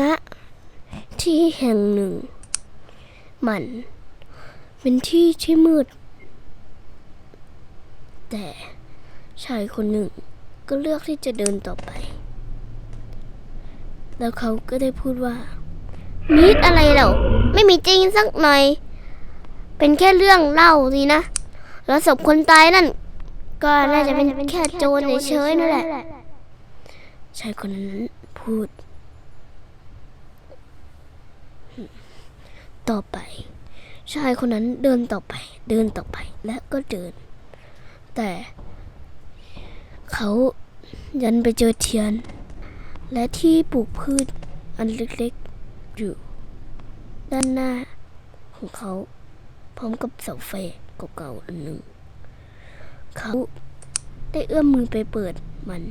ณที่แห่งหนึ่ง มัน เป็นที่ที่มืด แต่ชายคนหนึ่งก็เลือกที่จะเดินต่อไป แล้วเขาก็ได้พูดว่า มีดอะไรเหราไม่มีจริงสักหน่อย เป็นแค่เรื่องเล่าสินะ แล้วศพคนตายนั่น ก็น่าจะเป็นแค่โจรเฉยๆนั่นแหละ ชายคนนั้นพูด ต่อไป ชายคนนั้นเดินต่อไป เดินต่อไปและก็เดิน แต่เขายันไปเจอเทียน และที่ปลูกพืชอันเล็กๆ อยู่ ด้านหน้าของเขา พร้อมกับเสาไฟเก่าๆอันหนึ่ง เขาได้เอื้อมมือไปเปิดมัน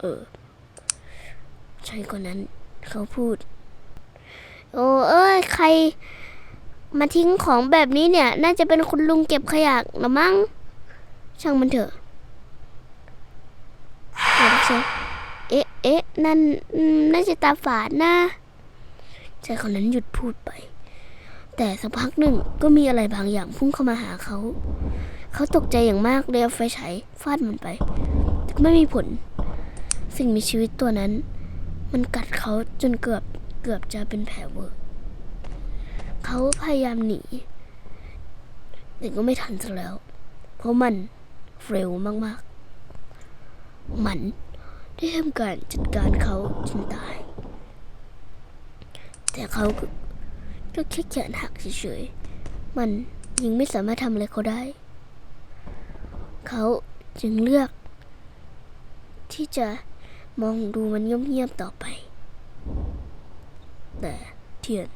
เออชายคนนั้น เขาพูด โอ้เอ้ยใคร มาทิ้งของแบบนี้เนี่ย น่าจะเป็นคุณลุงเก็บขยะละมั้ง ช่างมันเถอะเดี๋ยวเชเอ๊ะเอ๊ะนั่นน่าจะตาฝาดนะชายคนนั้นหยุดพูดไป แต่สักพักหนึ่งก็มีอะไรบางอย่างพุ่งเข้ามาหาเขา เขาตกใจอย่างมากเลยเอาไฟฉายฟาดมันไป ไม่มีผล สิ่งมีชีวิตตัวนั้น มันกัดเขาจนเกือบเกือบจะเป็นแผลเวอะเขาพยายามหนี แต่ก็ไม่ทันซะแล้ว เพราะมันเร็วมากๆ มันได้ทำการจัดการเขาจนตาย แต่เขาก็แค่แขนหักเฉยๆ มันยังไม่สามารถทำอะไรเขาได้ เขาจึงเลือกที่จะ มองดูมันเงียบๆต่อไป แต่เทียน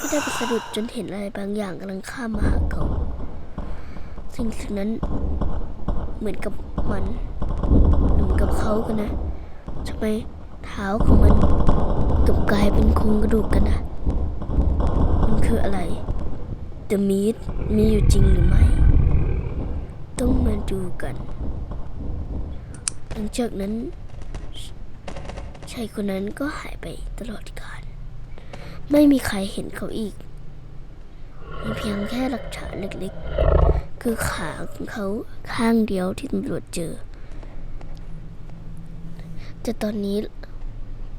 ก็ได้ไปสะดุดจนเห็นอะไรบางอย่างกำลังข้ามมาหาเขาสิ่งสิ่งนั้นเหมือนกับมันหรือเหมือนกับเขากันนะทำไมเท้าของมันกลับกลายเป็นโครงกระดูกกันนะมันคืออะไร The Meat มีอยู่จริงหรือไม่ ต้องมาดูกัน หลังจากนั้น ชายคนนั้นก็หายไปตลอดกาลไม่มีใครเห็นเขาอีก มีเพียงแค่หลักฐานเล็กๆ คือขาของเขาข้างเดียวที่ตำรวจเจอ แต่ตอนนี้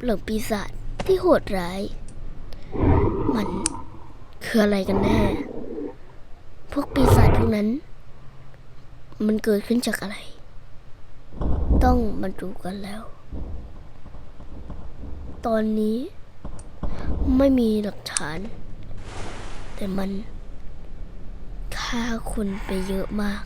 เหล่าปีศาจที่โหดร้าย มันคืออะไรกันแน่ พวกปีศาจพวกนั้น มันเกิดขึ้นจากอะไร ต้องมาดูกันแล้ว ตอนนี้ ไม่มีหลักฐาน แต่มันฆ่าคนไปเยอะมาก